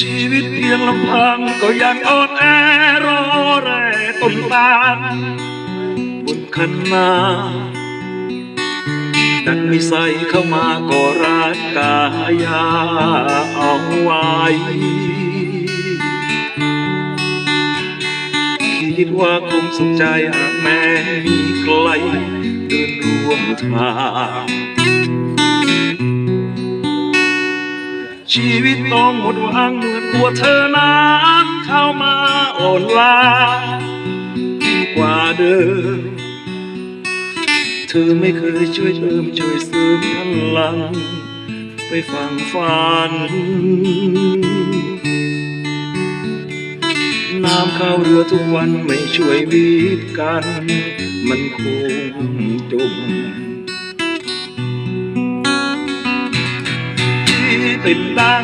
ชีวิตเพียงลำพังก็ยังอ่อนแอรอแร่ต้นตาลบนคันนาดันมีใส่เข้ามาก็รักกายาเอาไว้ คิดว่าคงสุขใจหากแม้มีไกลเดินร่วมทาง ชีวิตต้องหมดหวังเมื่อตัวเธอนั้นเข้ามาอ่อนล้ายิ่งกว่าเดิม เธอไม่เคยช่วยเติมช่วยเสริมพลัง ไปฟังฝัน น้ำเข้าเรือทุกวันไม่ช่วยวิทย์กัน มันคงจม ที่ติดดัง